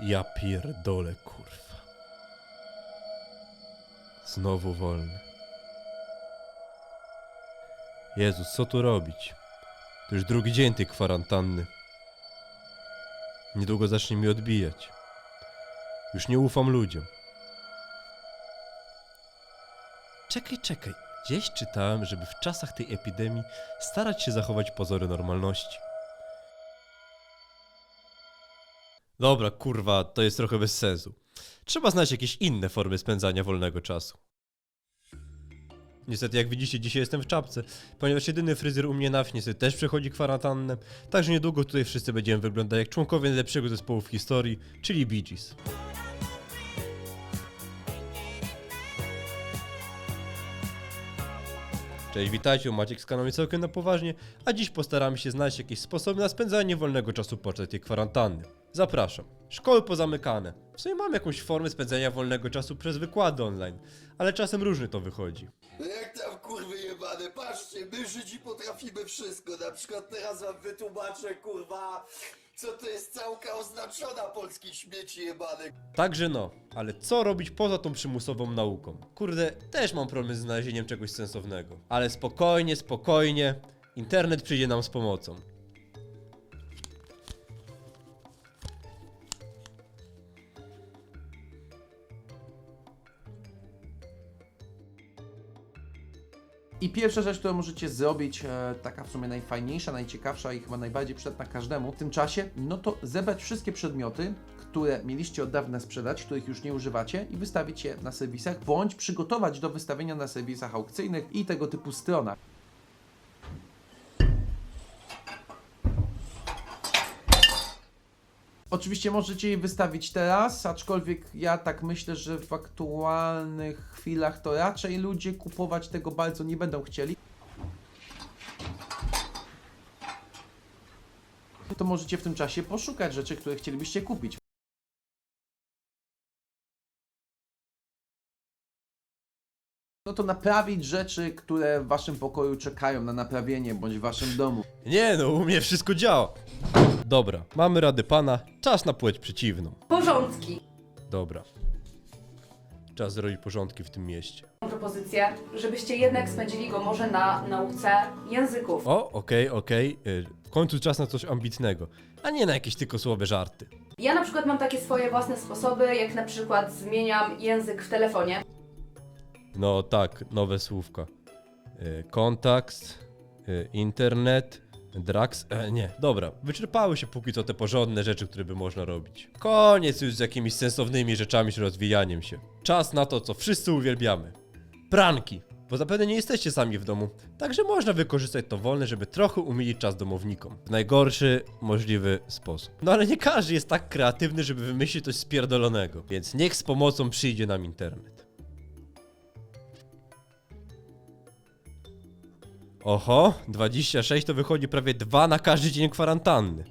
Ja pierdolę, kurwa. Znowu wolny. Jezus, co tu robić? To już drugi dzień tej kwarantanny. Niedługo zacznie mi odbijać. Już nie ufam ludziom. Czekaj, czekaj. Gdzieś czytałem, żeby w czasach tej epidemii starać się zachować pozory normalności. Dobra, kurwa, to jest trochę bez sensu. Trzeba znaleźć jakieś inne formy spędzania wolnego czasu. Niestety, jak widzicie, dzisiaj jestem w czapce, ponieważ jedyny fryzjer u mnie na wsi niestety też przechodzi kwarantannę, także niedługo tutaj wszyscy będziemy wyglądać jak członkowie najlepszego zespołu w historii, czyli Bee Gees. Cześć, witajcie, Maciek z kanału Całkiem na Poważnie, a dziś postaramy się znaleźć jakieś sposoby na spędzanie wolnego czasu podczas tej kwarantanny. Zapraszam. Szkoły pozamykane. W sumie mam jakąś formę spędzania wolnego czasu przez wykłady online, ale czasem różnie to wychodzi. No jak tam kurwy jebane, patrzcie, my Żydzi potrafimy wszystko, na przykład teraz wam wytłumaczę kurwa, co to jest całka oznaczona polskich śmieci jebane. Także no, ale co robić poza tą przymusową nauką? Kurde, też mam problem z znalezieniem czegoś sensownego. Ale spokojnie, spokojnie, internet przyjdzie nam z pomocą. I pierwsza rzecz, którą możecie zrobić, e, taka w sumie najfajniejsza, najciekawsza i chyba najbardziej przydatna każdemu w tym czasie, no to zebrać wszystkie przedmioty, które mieliście od dawna sprzedać, których już nie używacie i wystawić je na serwisach, bądź przygotować do wystawienia na serwisach aukcyjnych i tego typu stronach. Oczywiście możecie je wystawić teraz, aczkolwiek ja tak myślę, że w aktualnych chwilach to raczej ludzie kupować tego bardzo nie będą chcieli. To możecie w tym czasie poszukać rzeczy, które chcielibyście kupić. No to naprawić rzeczy, które w waszym pokoju czekają na naprawienie, bądź w waszym domu. Nie no, u mnie wszystko działa. Dobra, mamy rady pana, czas na płeć przeciwną. porządki. Dobra. Czas zrobić porządki w tym mieście. Mam propozycję, żebyście jednak spędzili go może na nauce języków. O, okej, okej. y, W końcu czas na coś ambitnego, a nie na jakieś tylko słabe żarty. Ja na przykład mam takie swoje własne sposoby, jak na przykład zmieniam język w telefonie. No tak, nowe słówka. Y, Kontakt, y, internet, drax. E, nie, dobra, wyczerpały się póki co te porządne rzeczy, które by można robić. Koniec już z jakimiś sensownymi rzeczami czy rozwijaniem się. Czas na to, co wszyscy uwielbiamy. Pranki. Bo zapewne nie jesteście sami w domu, także można wykorzystać to wolne, żeby trochę umilić czas domownikom. W najgorszy możliwy sposób. No ale nie każdy jest tak kreatywny, żeby wymyślić coś spierdolonego, więc niech z pomocą przyjdzie nam internet. Oho, 26 to wychodzi prawie dwa na każdy dzień kwarantanny.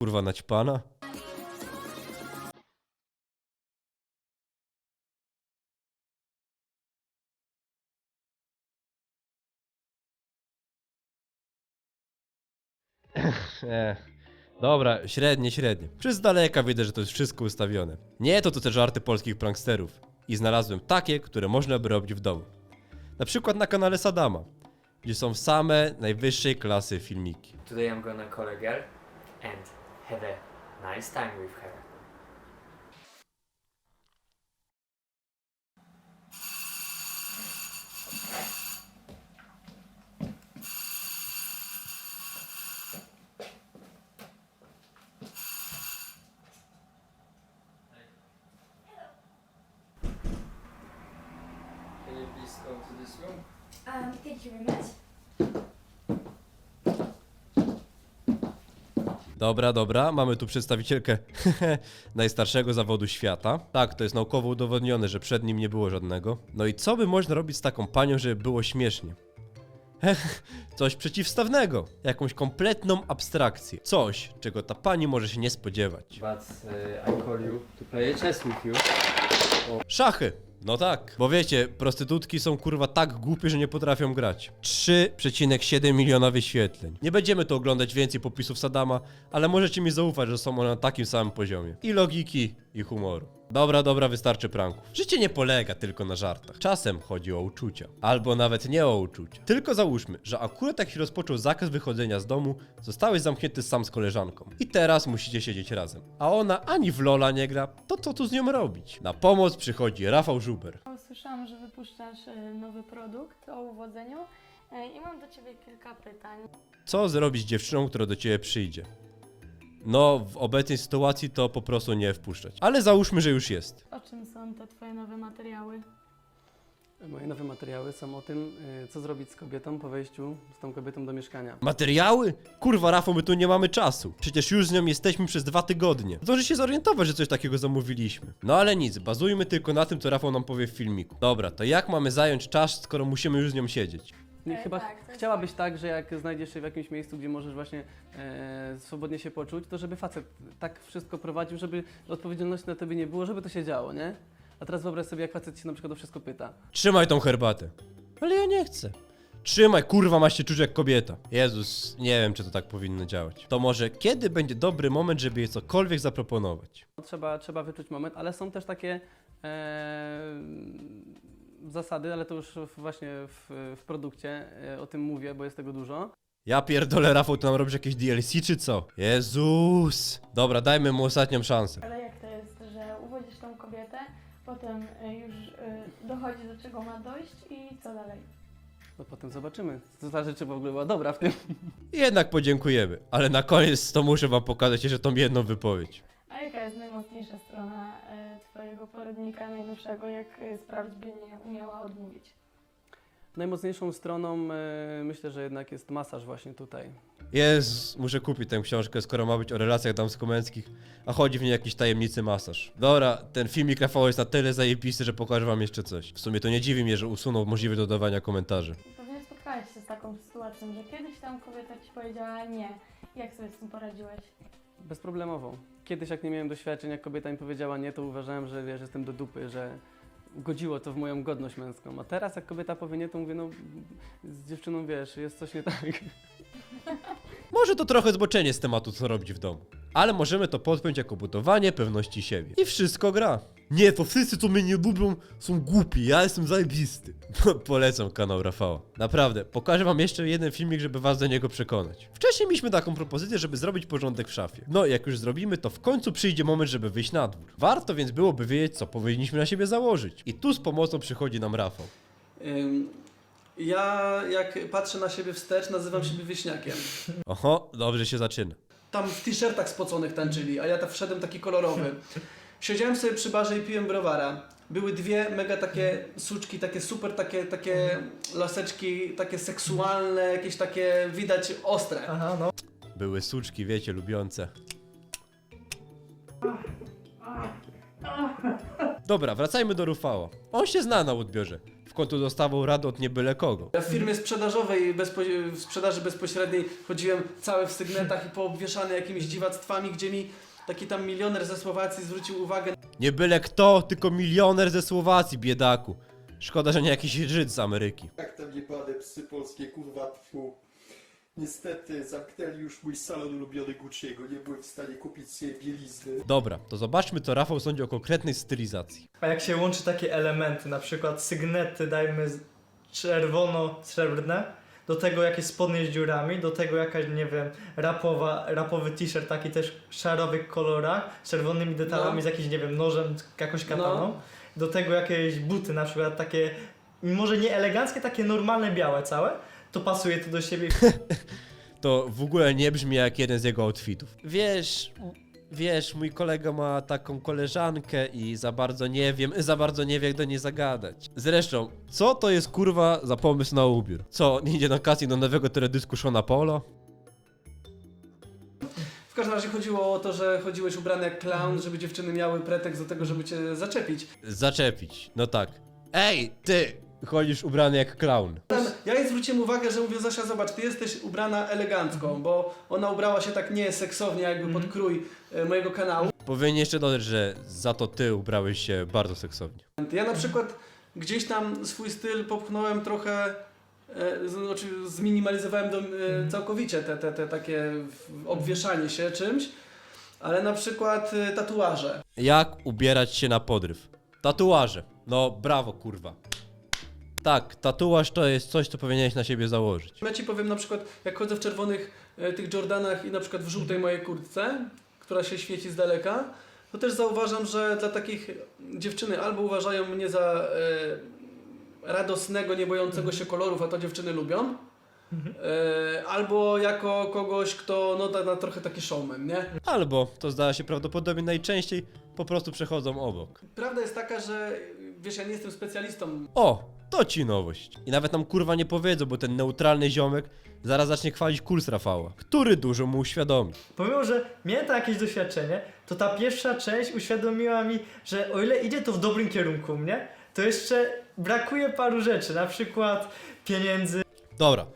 Kurwa naćpana? dobra, średnie, średnie. Przez daleka widzę, że to jest wszystko ustawione. Nie to to te żarty polskich pranksterów. I znalazłem takie, które można by robić w domu. Na przykład na kanale Sadama, gdzie są same najwyższej klasy filmiki. Today I'm gonna call a girl and have a nice time with her. Can you please go to this room? Much. Dobra, dobra, mamy tu przedstawicielkę najstarszego zawodu świata. Tak, to jest naukowo udowodnione, że przed nim nie było żadnego. No i co by można robić z taką panią, żeby było śmiesznie? Coś przeciwstawnego, jakąś kompletną abstrakcję. Coś, czego ta pani może się nie spodziewać. But uh, I call you to play chess with you. Szachy! No tak, bo wiecie, prostytutki są kurwa tak głupie, że nie potrafią grać. 3,7 miliona wyświetleń. Nie będziemy tu oglądać więcej popisów Sadama, ale możecie mi zaufać, że są one na takim samym poziomie. I logiki, i humoru. Dobra, dobra, wystarczy pranków. Życie nie polega tylko na żartach. Czasem chodzi o uczucia. Albo nawet nie o uczucia. Tylko załóżmy, że akurat jak się rozpoczął zakaz wychodzenia z domu, zostałeś zamknięty sam z koleżanką. I teraz musicie siedzieć razem. A ona ani w Lola nie gra, to co tu z nią robić? Na pomoc przychodzi Rafał Żuber. Usłyszałam, że wypuszczasz e, nowy produkt o uwodzeniu e, i mam do Ciebie kilka pytań. Co zrobić z dziewczyną, która do ciebie przyjdzie? No, w obecnej sytuacji to po prostu nie wpuszczać. Ale załóżmy, że już jest. O czym są te Twoje nowe materiały? Moje nowe materiały są o tym, y, co zrobić z kobietą po wejściu z tą kobietą do mieszkania. Materiały? Kurwa, Rafał, my tu nie mamy czasu. Przecież już z nią jesteśmy przez dwa tygodnie. Zdąży się zorientować, że coś takiego zamówiliśmy. No ale nic, bazujmy tylko na tym, co Rafał nam powie w filmiku. Dobra, to jak mamy zająć czas, skoro musimy już z nią siedzieć? Nie, E, chyba tak, chciałabyś tak, że jak znajdziesz się w jakimś miejscu, gdzie możesz właśnie e, swobodnie się poczuć, to żeby facet tak wszystko prowadził, żeby odpowiedzialności na tobie nie było, żeby to się działo, nie? A teraz wyobraź sobie, jak facet się na przykład o wszystko pyta. Trzymaj tą herbatę. Ale ja nie chcę. Trzymaj, kurwa, masz się czuć jak kobieta. Jezus, nie wiem, czy to tak powinno działać. To może kiedy będzie dobry moment, żeby jej cokolwiek zaproponować? Trzeba, trzeba wyczuć moment, ale są też takie e, zasady, ale to już właśnie w, w produkcie e, o tym mówię, bo jest tego dużo. Ja pierdolę, Rafał, ty nam robisz jakieś DLC czy co? Jezus! Dobra, dajmy mu ostatnią szansę. Ale jak to jest, że uwodzisz tą kobietę, potem e, już e, dochodzi do czego ma dojść i co dalej? No potem zobaczymy, co ta rzeczy w ogóle była dobra w tym. Jednak podziękujemy, ale na koniec to muszę wam pokazać jeszcze tą jedną wypowiedź. A jaka jest najmocniejsza strona Twojego poradnika najnowszego, jak e, sprawdź by nie umiała odmówić? Najmocniejszą stroną e, myślę, że jednak jest masaż właśnie tutaj. Jezus, muszę kupić tę książkę, skoro ma być o relacjach damsko-męskich, a chodzi w niej jakiś tajemnicy masaż. Dobra, ten filmik Rafała jest na tyle zajebisty, że pokażę wam jeszcze coś. W sumie to nie dziwi mnie, że usunął możliwość dodawania komentarzy. Pewnie spotkałeś się z taką sytuacją, że kiedyś tam kobieta Ci powiedziała nie. Jak sobie z tym poradziłeś? Bezproblemowo. Kiedyś jak nie miałem doświadczeń, jak kobieta mi powiedziała nie, to uważałem, że wiesz, jestem do dupy, że godziło to w moją godność męską. A teraz jak kobieta powie nie, to mówię, no z dziewczyną wiesz, jest coś nie tak. Może to trochę zboczenie z tematu, co robić w domu. Ale możemy to podpiąć jako budowanie pewności siebie. I wszystko gra. Nie, to wszyscy, co mnie nie lubią, są głupi, ja jestem zajebisty. Polecam kanał Rafała. Naprawdę, pokażę wam jeszcze jeden filmik, żeby was do niego przekonać. Wcześniej mieliśmy taką propozycję, żeby zrobić porządek w szafie. No, jak już zrobimy, to w końcu przyjdzie moment, żeby wyjść na dwór. Warto więc byłoby wiedzieć, co powinniśmy na siebie założyć. I tu z pomocą przychodzi nam Rafał. Ja jak patrzę na siebie wstecz, nazywam siebie wieśniakiem. Oho, dobrze się zaczyna. Tam w t-shirtach spoconych tańczyli, a ja tak wszedłem taki kolorowy. Siedziałem sobie przy barze i piłem browara. Były dwie mega takie suczki, takie super, takie, takie laseczki, takie seksualne, jakieś takie widać ostre. Były suczki, wiecie, lubiące. Dobra, wracajmy do Rufała. On się zna na odbiorze. W końcu dostawał radę od niebyle kogo. Ja w firmie sprzedażowej, bezpo- w sprzedaży bezpośredniej chodziłem cały w sygnetach i poobwieszany jakimiś dziwactwami, gdzie mi taki tam milioner ze Słowacji zwrócił uwagę Nie byle kto, tylko milioner ze Słowacji, biedaku. Szkoda, że nie jakiś Żyd z Ameryki. Jak tam jebane psy polskie, kurwa, tfu. Niestety zamknęli już mój salon ulubiony Gucci'ego, nie byłem w stanie kupić sobie bielizny. Dobra, to zobaczmy, co Rafał sądzi o konkretnej stylizacji. A jak się łączy takie elementy, na przykład sygnety, dajmy z- czerwono-srebrne, do tego jakieś spodnie z dziurami, do tego jakaś, nie wiem, rapowa, rapowy t-shirt taki też w szarowych kolorach, z czerwonymi detalami, No. z jakimś, nie wiem, nożem, jakąś kataną, do tego jakieś buty na przykład takie, może nie eleganckie, takie normalne, białe całe, to pasuje to do siebie To w ogóle nie brzmi jak jeden z jego outfitów. Wiesz, wiesz, mój kolega ma taką koleżankę i za bardzo nie wiem, za bardzo nie wie jak do niej zagadać. Zresztą, co to jest kurwa za pomysł na ubiór? Co, nie idzie na casting do nowego teledysku Shona Polo? W każdym razie chodziło o to, że chodziłeś ubrany jak clown, żeby dziewczyny miały pretekst do tego, żeby cię zaczepić. Zaczepić, no tak. Ej, ty! Chodzisz ubrany jak clown. Ja jej zwróciłem uwagę, że mówię, Zosia, zobacz, ty jesteś ubrana elegancko, bo ona ubrała się tak nie seksownie, jakby pod krój e, mojego kanału. Powinien jeszcze dodać, że za to ty ubrałeś się bardzo seksownie. Ja na przykład gdzieś tam swój styl popchnąłem trochę, e, z- znaczy zminimalizowałem do, e, całkowicie te, te, te takie w- obwieszanie się czymś, ale na przykład e, tatuaże. Jak ubierać się na podryw? Tatuaże. No brawo, kurwa. Tak, tatuaż to jest coś, co powinieneś na siebie założyć. Ja ci powiem na przykład, jak chodzę w czerwonych e, tych Jordanach i na przykład w żółtej mojej kurtce, która się świeci z daleka, to też zauważam, że dla takich dziewczyny albo uważają mnie za e, radosnego, nie bojącego się kolorów, a to dziewczyny lubią, e, albo jako kogoś, kto no da, da trochę taki showman, nie? Albo, to zdarza się prawdopodobnie najczęściej, po prostu przechodzą obok. Prawda jest taka, że wiesz, ja nie jestem specjalistą O, to ci nowość. I nawet nam kurwa nie powiedzą, bo ten neutralny ziomek zaraz zacznie chwalić kurs Rafała, który dużo mu uświadomi. Pomimo, że miałem tam jakieś doświadczenie, to ta pierwsza część uświadomiła mi, że o ile idzie to w dobrym kierunku mnie, to jeszcze brakuje paru rzeczy, na przykład pieniędzy, Dobra,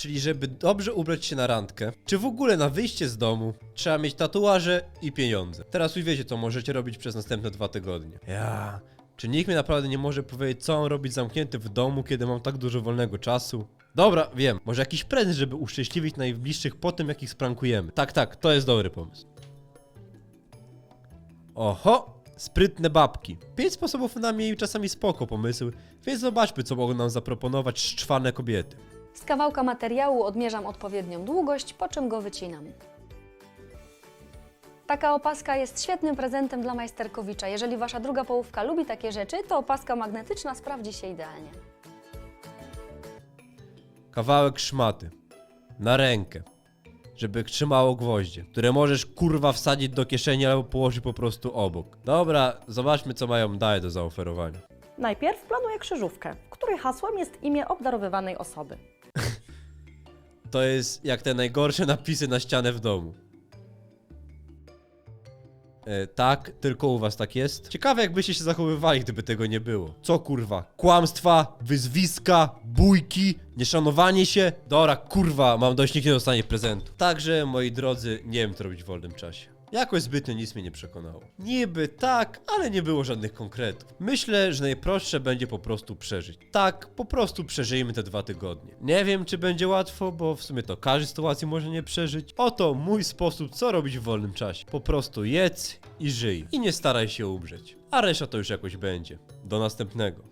czyli żeby dobrze ubrać się na randkę, czy w ogóle na wyjście z domu, trzeba mieć tatuaże i pieniądze. Teraz już wiecie, co możecie robić przez następne dwa tygodnie. Ja... Czy nikt mi naprawdę nie może powiedzieć, co mam robić zamknięty w domu, kiedy mam tak dużo wolnego czasu? Dobra, wiem. Może jakiś prezent, żeby uszczęśliwić najbliższych po tym, jak ich sprankujemy. Tak, tak, to jest dobry pomysł. Oho! Sprytne babki. Pięć sposobów na mieli czasami spoko pomysły, więc zobaczmy, co mogą nam zaproponować szczwane kobiety. Z kawałka materiału odmierzam odpowiednią długość, po czym go wycinam. Taka opaska jest świetnym prezentem dla majsterkowicza. Jeżeli wasza druga połówka lubi takie rzeczy, to opaska magnetyczna sprawdzi się idealnie. Kawałek szmaty. Na rękę. Żeby trzymało gwoździe, które możesz kurwa wsadzić do kieszeni albo położyć po prostu obok. Dobra, zobaczmy co mają dalej do zaoferowania. Najpierw planuję krzyżówkę, której hasłem jest imię obdarowywanej osoby. To jest jak te najgorsze napisy na ścianę w domu. E, tak, tylko u was tak jest. Ciekawe jakbyście się zachowywali, gdyby tego nie było. Co kurwa? Kłamstwa, wyzwiska, bójki, nieszanowanie się? Dobra, kurwa, mam dość, nikt nie dostanie prezentu. Także, moi drodzy, nie wiem co robić w wolnym czasie. Jakoś zbytnio nic mnie nie przekonało. Niby tak, ale nie było żadnych konkretów. Myślę, że najprostsze będzie po prostu przeżyć. Tak, po prostu przeżyjmy te dwa tygodnie. Nie wiem, czy będzie łatwo, bo w sumie to każdej sytuacji może nie przeżyć. Oto mój sposób, co robić w wolnym czasie. Po prostu jedz i żyj. I nie staraj się umrzeć. A reszta to już jakoś będzie. Do następnego.